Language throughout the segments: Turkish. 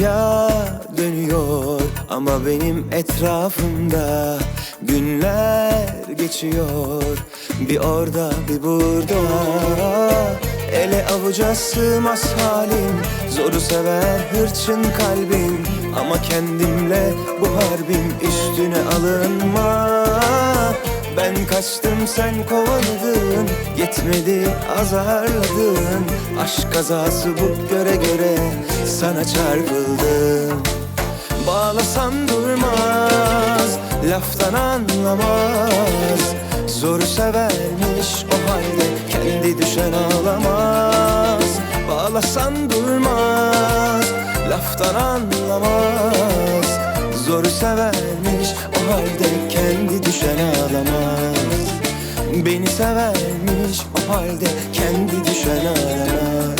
dünya dönüyor ama benim etrafımda günler geçiyor. Bir orada bir burada Ele avuca sığmaz halim. Zoru sever hırçın kalbim Ama kendimle bu harbim üstüne alınma. Ben kaçtım sen kovaladın. Yetmedi azarladın. Aşk kazası bu göre göre Sana çarpıldım Bağlasan durmaz Laftan anlamaz. Zoru severmiş o halde Kendi düşen ağlamaz. Bağlasan durmaz Laftan anlamaz. Zoru severmiş halde Kendi düşen ağlamaz. Beni severmiş o halde Kendi düşen ağlamaz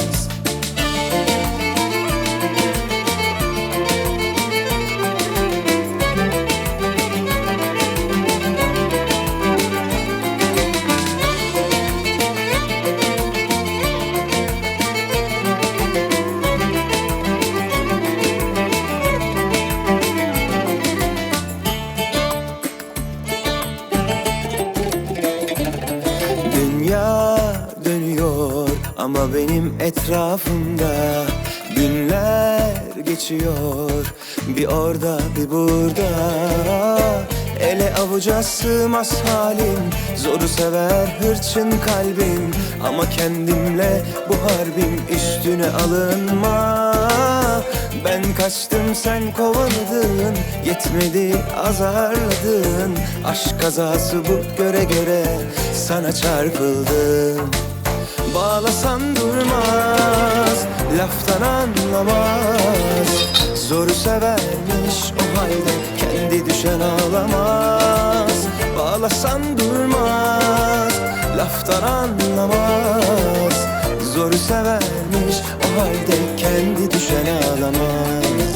ama benim etrafımda Günler geçiyor. Bir orada bir burada. Ele avuca sığmaz halim. Zoru sever hırçın kalbim. Ama kendimle bu harbim üstüne alınma. Ben kaçtım sen kovaladın. Yetmedi azarladın. Aşk kazası bu göre göre Sana çarpıldım Bağlasan durmaz Laftan anlamaz. Zoru severmiş o halde Kendi düşen ağlamaz. Bağlasan durmaz Laftan anlamaz. Zoru severmiş o halde Kendi düşen ağlamaz.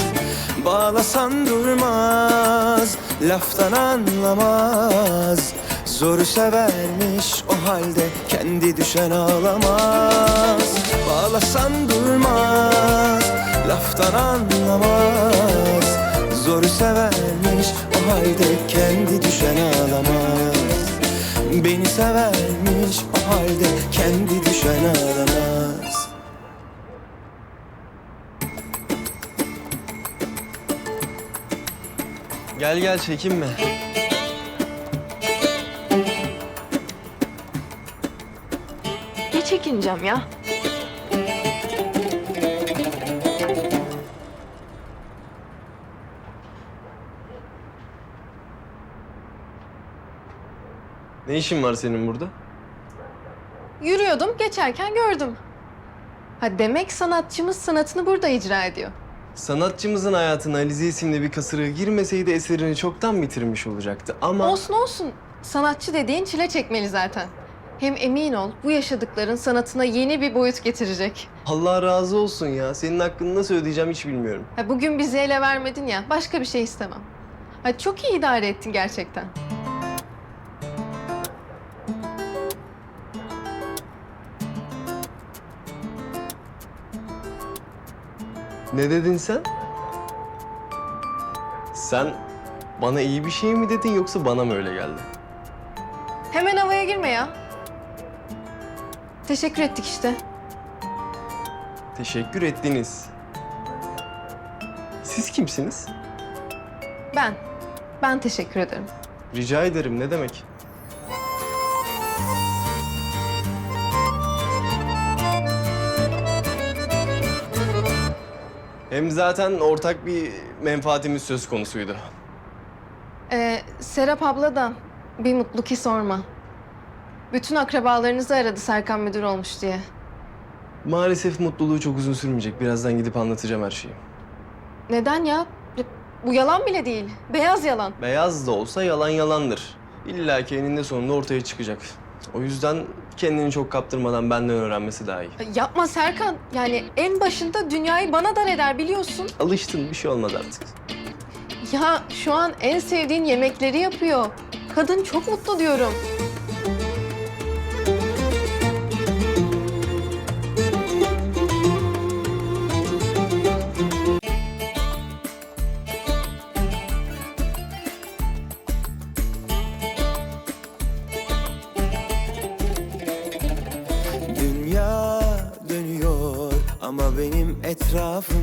Bağlasan durmaz Laftan anlamaz Zoru severmiş o halde Kendi düşen ağlamaz. Bağlasan durmaz Laftan anlamaz. Zoru severmiş o halde Kendi düşen ağlamaz. Beni severmiş o halde Kendi düşen ağlamaz. Gel gel çekinme. Ne çekineceğim ya? Ne işin var senin burada? Yürüyordum, geçerken gördüm. Ha demek sanatçımız sanatını burada icra ediyor. Sanatçımızın hayatına Alize isimli bir kasırga girmeseydi eserini çoktan bitirmiş olacaktı ama... Olsun olsun. Sanatçı dediğin çile çekmeli zaten. Hem emin ol bu yaşadıkların sanatına yeni bir boyut getirecek. Allah razı olsun ya. Senin hakkını nasıl ödeyeceğim hiç bilmiyorum. Ha, bugün bizi ele vermedin ya, başka bir şey istemem. Ha, çok iyi idare ettin gerçekten. Ne dedin sen? Sen bana iyi bir şey mi dedin yoksa bana mı öyle geldi? Hemen havaya girme ya. Teşekkür ettik işte. Teşekkür ettiniz. Siz kimsiniz? Ben. Ben teşekkür ederim. Rica ederim ne demek? Hem zaten ortak bir menfaatimiz söz konusuydu. Ee, Serap abla da bir mutlu ki sorma. Bütün akrabalarınızı aradı Serkan müdür olmuş diye. Maalesef mutluluğu çok uzun sürmeyecek. Birazdan gidip anlatacağım her şeyi. Neden ya? Bu yalan bile değil. Beyaz yalan. Beyaz da olsa yalan yalandır. İlla ki eninde sonunda ortaya çıkacak. O yüzden kendini çok kaptırmadan benden öğrenmesi daha iyi. Yapma Serkan. Yani en başında dünyayı bana dar eder biliyorsun. Alıştın bir şey olmaz artık. Ya şu an en sevdiğin yemekleri yapıyor. Kadın çok mutlu diyorum. Etrafım